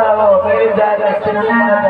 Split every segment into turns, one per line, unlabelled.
Gustavo, feliz día,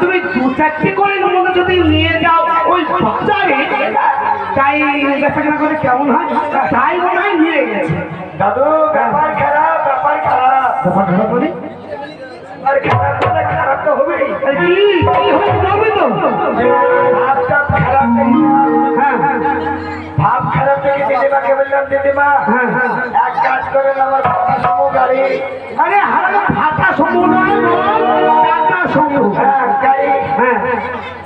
তুমি দু চারটে করে নমুনা যদি নিয়ে যাও ওই বাজারে তাই বেচা করে কেমন হয়? তাই মনে হয় নিয়ে গেছে।
দাদু ব্যাপার খারাপ ব্যাপার খারাপ।
তোমার ধরা বলি
আর খারাপ হলে খারাপ তো হবেই।
কি? কি তো?
খারাপ
হ্যাঁ হ্যাঁ।
ভাব খারাপ থেকে দিদিমাকে বললাম দিদিমা
হ্যাঁ।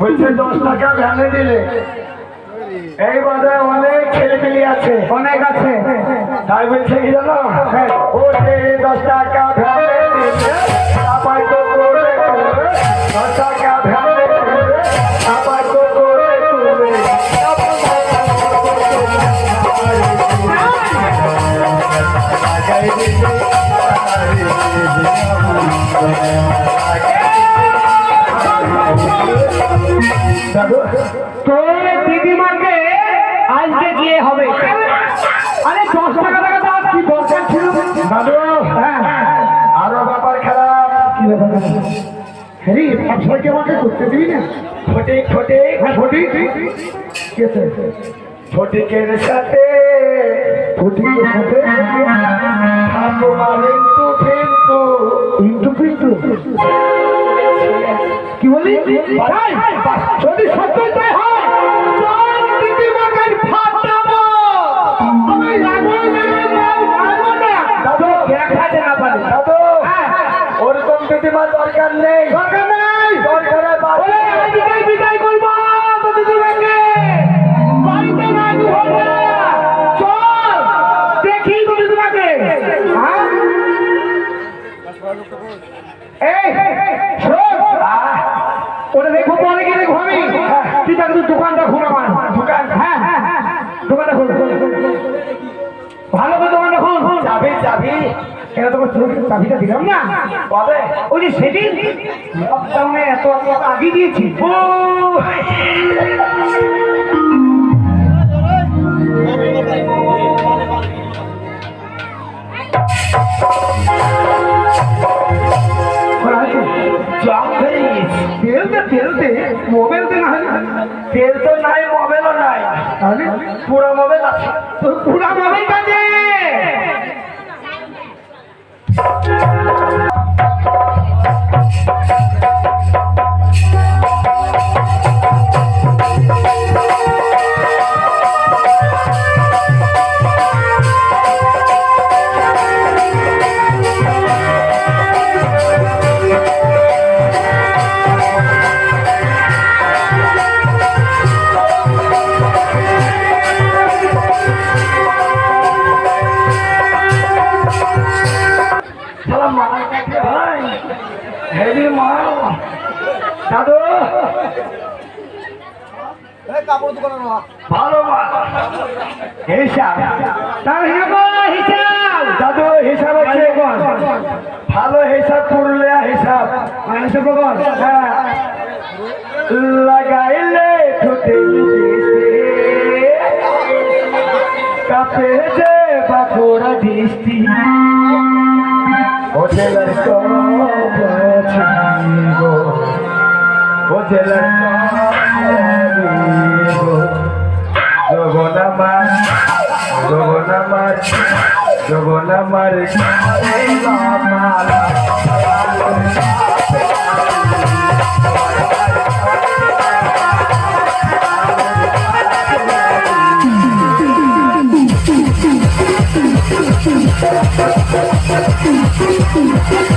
বলছে দশ টাকা ভ্যানে দিলে। এই বাজারে অনেক ছেলে পেলে আছে।
অনেক আছে।
তাই বলছে কি জানো? ও যে দশ টাকা ভ্যানে দিলে আবার তো করে করে দশ টাকা ভ্যানে দিলে তো করে
তোর দিদিমাকে আজকে গিয়ে হবে। আরে দশ টাকা টাকা দাও কি দরকার ছিল?
দাদু
হ্যাঁ।
আরও ব্যাপার খারাপ।
কি ব্যাপার? হ্যারি ব্যবসাকে আমাকে করতে দিবি না? হ্যাঁ কেসে
ফটিকের সাথে
ফটিকের সাথে?
ঠাকুমা কিন্তু কিন্তু
ইন্টু পিন্টু কি বলি? যদি সত্যি তাই হয়
ওরকম
দিদিমাকে দরকার আমি এটা তোমার চোখ চাবিটা দিলাম না?
কবে?
ওই যে সেদিন। লকডাউনে এত আগে দিয়েছি। ও!
জং হয়ে গেছে।
তেলতে তেলতে মোবাইলতে না
তেল তো নাই ভাই হেভি মাল। দাদু। ভালো হিসাব।
তাহলে হিসাব।
দাদু হিসাব আছে ভালো হিসাব পুরুলিয়া হিসাব। হ্যাঁ। লাগাইলে ঠোঁটে কাপে যে বাঁকুড়া দৃষ্টি। হোটেলের গো হোটেলের জগনামার জগনামার জগনামার মালা
খালোকে বলবে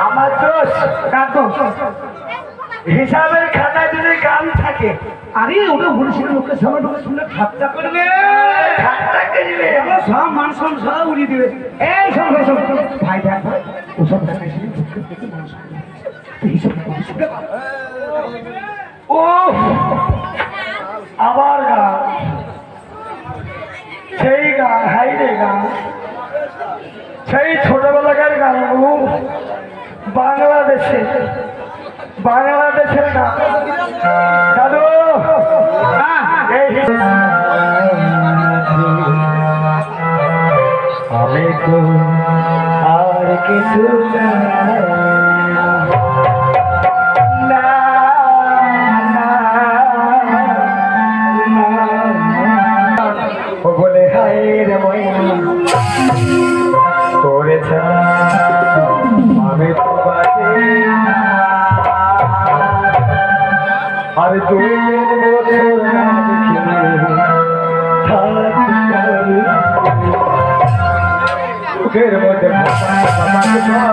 আমার দোষ হিসাবের খাতা যদি গান থাকে,
আরে, ওটা বলেছিল লোকের সামনে ঢুকে শুনলে ঠাট্টা করবে।
ঠাট্টা।
সব মান সম্মান সব উড়িয়ে দিবে। এই সব ভাই, দেখ ভাই ওসব দেখাই
ও আবার গান। সেই গান, হাই রে গান। সেই ছোটবেলাকার গানগুলো বাংলাদেশে, বাংলাদেশের গান। দাদু! আমি তো আর কিছু চাই বুকের মধ্যে ভাসা ভাসা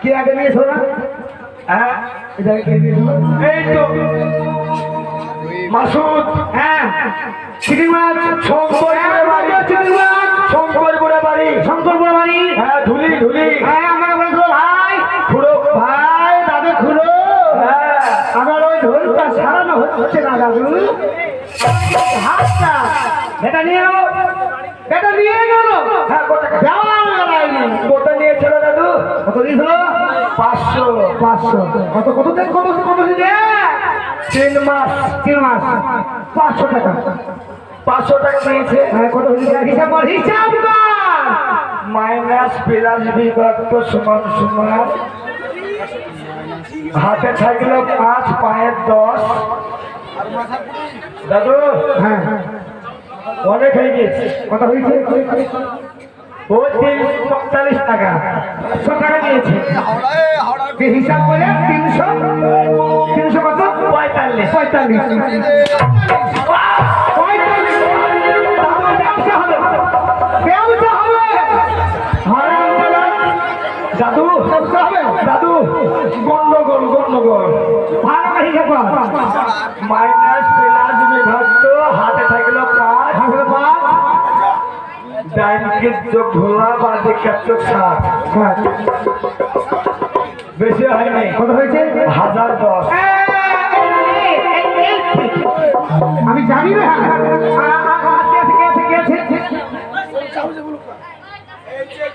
কি আগে নিয়ে শোনা?
হ্যাঁ এই তো মাসুদ
হ্যাঁ চিংড়ি মাছ
শঙ্করপুরে বাড়ি। শঙ্করপুরে বাড়ি।
শঙ্কর বাড়ি?
হ্যাঁ ধুলি ধুলি।
হ্যাঁ আমরা বলছো ভাই
খুড়ো
ভাই দাদু খুলো
হ্যাঁ।
আমার ওই ঢোলটা সারানো হচ্ছে না দাদু। হাতটা এটা নিয়ে গেল এটা নিয়ে গেল।
হ্যাঁ কত টাকা?
দেওয়াল গেলাইনি
কত নিয়েছিল দাদু।
কত দিয়েছিল
পাঁচশো।
কত কত দিন কত কত
তিন মাস
তিন মাস। পাঁচশো টাকা।
পাঁচশো টাকা নিয়েছে
হ্যাঁ কত হিসাব কর হিসাব কর!
মাইনাস প্লাস বিভক্ত সমান সমান। হাতে থাকল পাঁচ পায়ের দশ। দাদু
হ্যাঁ। হ্যাঁ
অনেক হয়ে গেছে।
কথা হয়েছে?
ও পঁয়তাল্লিশ টাকা
একশো টাকা নিয়েছে যে হিসাব করে তিনশো তিনশো কত
পঁয়তাল্লিশ
পঁয়তাল্লিশ।
দাদু দাদু গন্ডগোল গন্ডগোল
ভালো হিসাব
মাইনাস প্লাস বিভক্ত হাতে থাকল পাঁচ
হাসলে পাঁচ
ডাইনকে চোখ ঘোলা বাঁধে চোখ সাত
হ্যাঁ।
বেশি হয়নি
কত হয়েছে?
হাজার দশ।
আমি জানি না।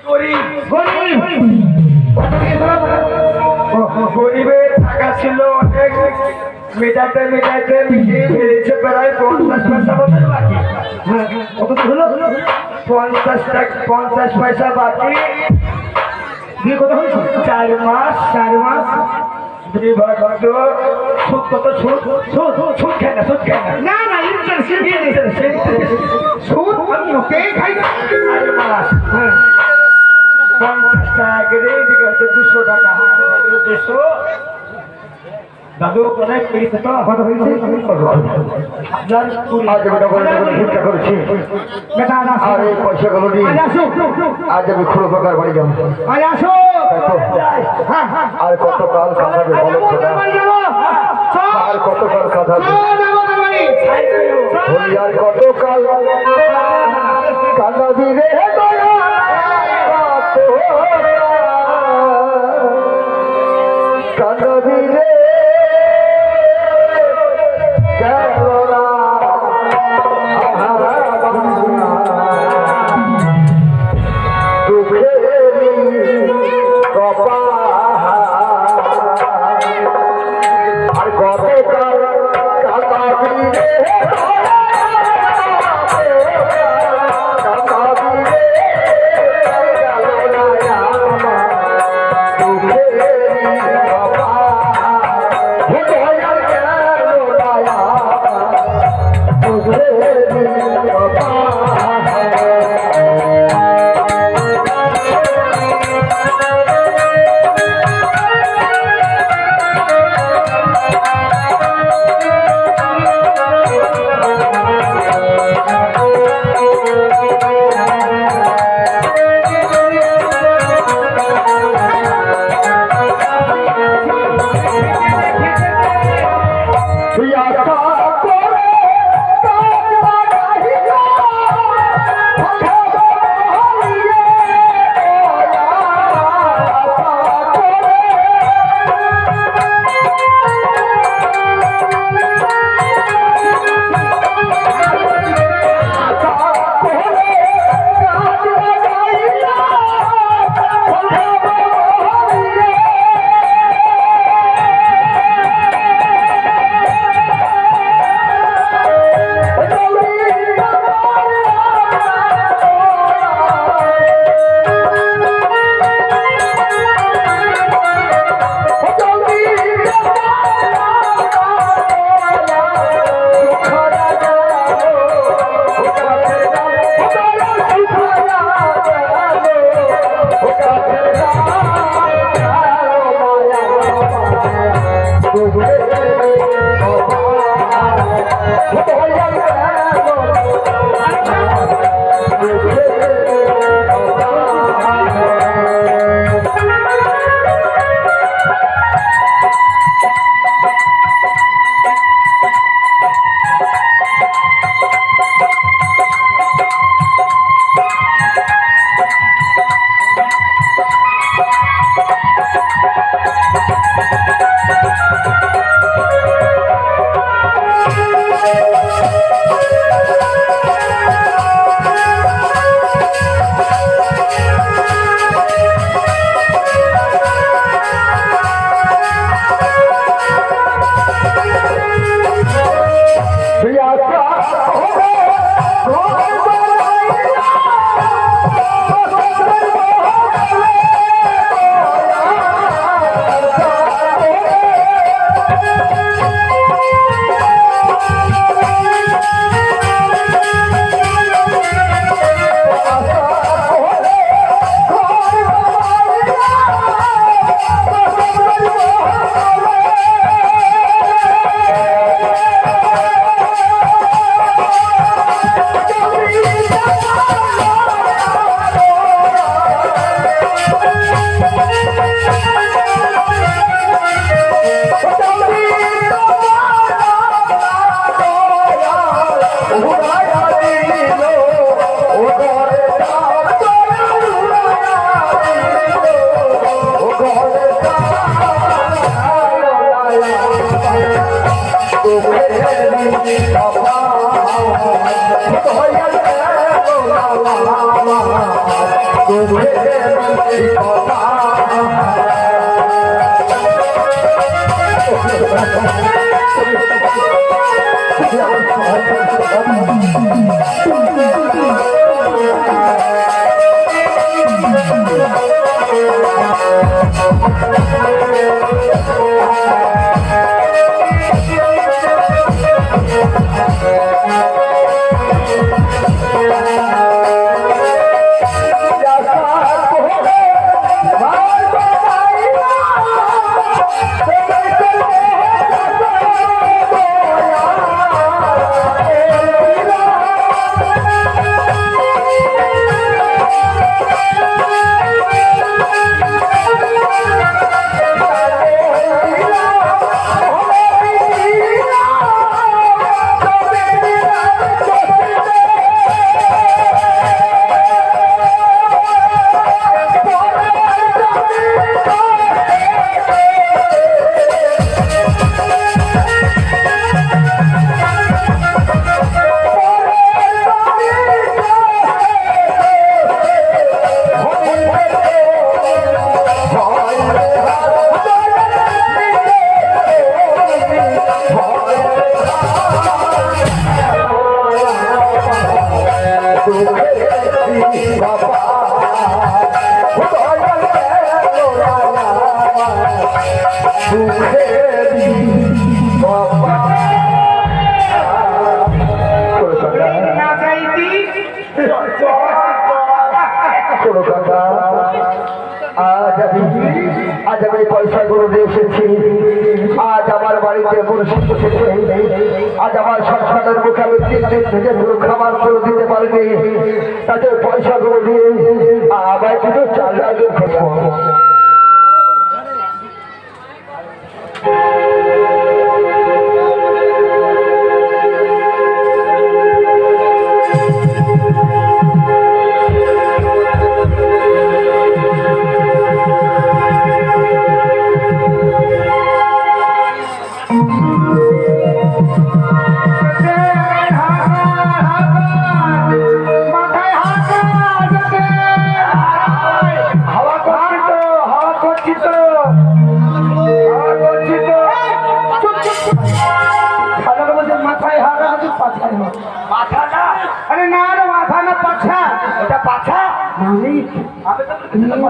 গরিব
গরিব
গরিবের টাকা ছিল অনেক। মেটাতে মেটাতে মিটিয়ে ফেলেছে প্রায় পঞ্চাশ পয়সা মতন বাকি।
কত হলো
পঞ্চাশ টাকা পঞ্চাশ পয়সা বাকি।
কত হয়েছে?
চার মাস
চার মাস।
বিভক্ত সুদ কত সুদ সুদ সুদ খায় না সুদ খায় না
না না ইন্টারেস্ট সুদ আমি ওকেই খাই না।
চার মাস।
হ্যাঁ।
পঞ্চাশ টাকা করে দুশো টাকা। দুশো। দাদু অনেক পেয়েছে তো
কত হয়েছে।
হাজার কুড়ি আজ আমি ডবল ডবল চিন্তা করছি।
বেটা আজ আসো
আর এই পয়সাগুলো নিয়ে
আজ
আমি খুঁড়ো পাকার বাড়ি যাব।
আজ আসো হ্যাঁ হ্যাঁ
আর কত কাঁদাবে
আজ
বলো
যাব
খোদা?
তোর বাড়ি যাব চল।
আর কত কাঁদাবে
চল যাব তোর বাড়ি
বলি আর কত কাঁদাবি রে
Oh,
আজ আমি আজ আমি পয়সাগুলো নিয়ে এসেছি। আজ আমার বাড়িতে মনুষ্য এসেছে। আজ আমার সন্তানের মুখে আমি তিন দিন থেকে পুরো খাবার করে দিতে পারিনি। তাদের পয়সাগুলো দিয়ে আমার কিছু চাল ডাল খেতে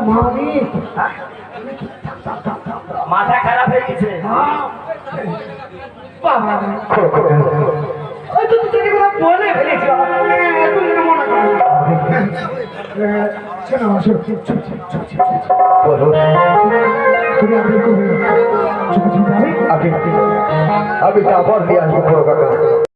মালিক
মাথা খারাপ হয়ে গেছে।
বলে ফেলেছি
আমি আমি তারপর দিয়ে আসব বড় কাকা।